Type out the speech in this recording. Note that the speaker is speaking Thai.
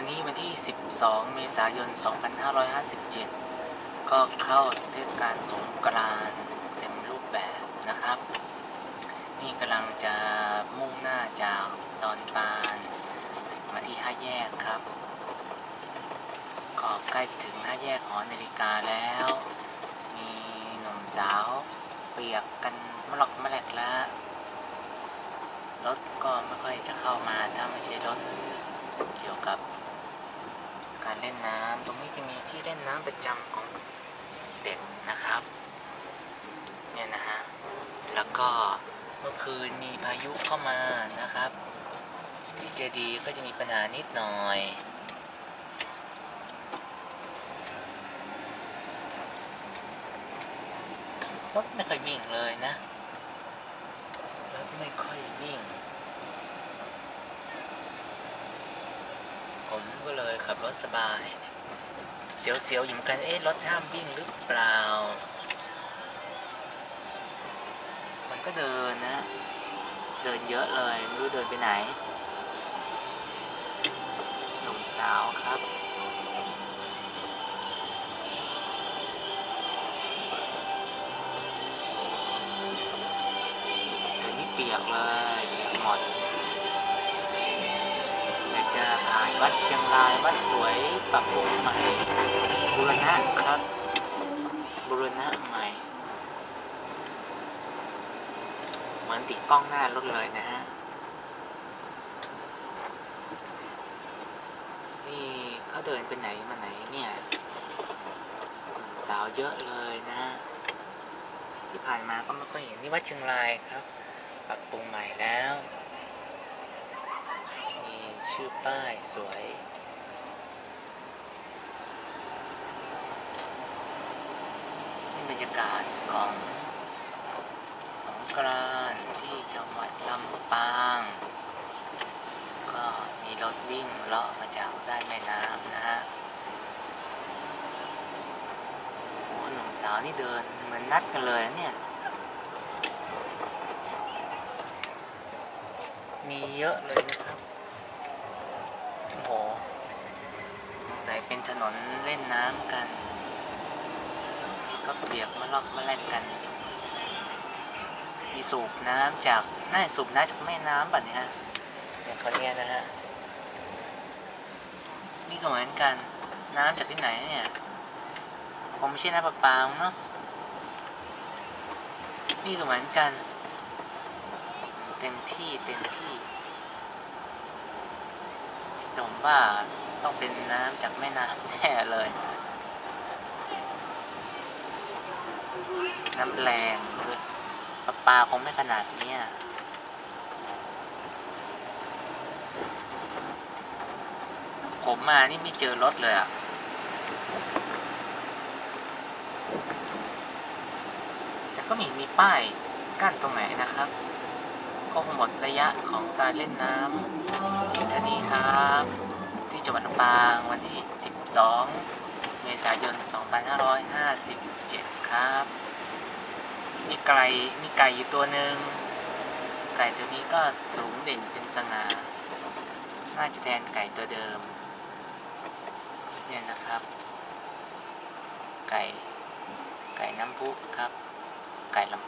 วันนี้วันที่ 12 เมษายน 2557 ก็เข้าเทศกาลสงกรานต์เต็มรูปแบบนะครับ นี่กำลังจะมุ่งหน้าจากดอนปานมาที่ห้าแยกครับ ก็ใกล้ถึงห้าแยกหอนาฬิกาแล้ว มีหนุ่มสาวเปียกกันมะหลอกมะแหลกแล้วรถก็ไม่ค่อยจะเข้ามาถ้าไม่ใช่รถเกี่ยวกับารเล่นน้ำตรงนี้จะมีที่เล่นน้ำประจำของเด็กนะครับเนี่ยนะฮะแล้วก็เมื่อคืนมีพายุเข้ามานะครับที่เจดีก็จะมีปัญหานิดหน่อยรถไม่ค่อยวิ่งเลยนะรถไม่ค่อยวิ่ง ผมก็เลยขับรถสบาย เสียวๆอยู่เหมือนกันเอ๊ะรถห้ามวิ่งหรือเปล่า มันก็เดินนะ เดินเยอะเลยไม่รู้เดินไปไหน หนุ่มสาวครับแต่นี่เปียกเลยเปียกหมด วัดเชียงราย วัดสวยปรับปรุงใหม่บูรณะครับบูรณะใหม่ เหมือนติดกล้องหน้ารถเลยนะฮะ นี่เขาเดินไปไหนมาไหนเนี่ยสาวเยอะเลยนะฮะที่ผ่านมาก็ไม่ค่อยเห็นนี่วัดเชียงรายครับ ปรับปรุงใหม่แล้ว ชื่อป้ายสวย นี่บรรยากาศของสงกรานต์ที่จังหวัดลำปาง ก็มีรถวิ่งเลาะมาจากด้านแม่น้ำนะฮะโอ้หนุ่มสาวนี่เดินเหมือนนัดกันเลยเนี่ยมีเยอะเลยนะครับ โอ้โหสงสัยเป็นถนนเล่นน้ำกันนี่ก็เปียกมาลอกมาแลกกัน มีสูบน้ำจากน่าจะสูบน้ำจากแม่น้ำป่ะเนี่ยฮะเนี่ยเขาเนี่ยนะฮะ นี่ก็เหมือนกัน น้ำจากที่ไหนเนี่ยคงไม่ใช่น้ำประปามั้งเนาะนี่ก็เหมือนกัน เต็มที่เต็มที่ แต่ผมว่าต้องเป็นน้ำจากแม่น้ำแน่เลย น้ำแรงคือประปาคงไม่ขนาดเนี้ยผมมานี่ไม่เจอรถเลยอะแต่ก็ม่เห็นมีป้ายกั้นตรงไหนนะครับ คงหมดระยะของการเล่นน้ำเพียงเท่านี้ครับ ที่จังหวัดลำปางวันที่ 12 เมษายน 2557 ครับ มีไก่มีไก่อยู่ตัวหนึ่งไก่ตัวนี้ก็สูงเด่นเป็นสง่าน่าจะแทนไก่ตัวเดิม เนี่ยนะครับ ไก่ไก่น้ำพุครับ ไก่ลำ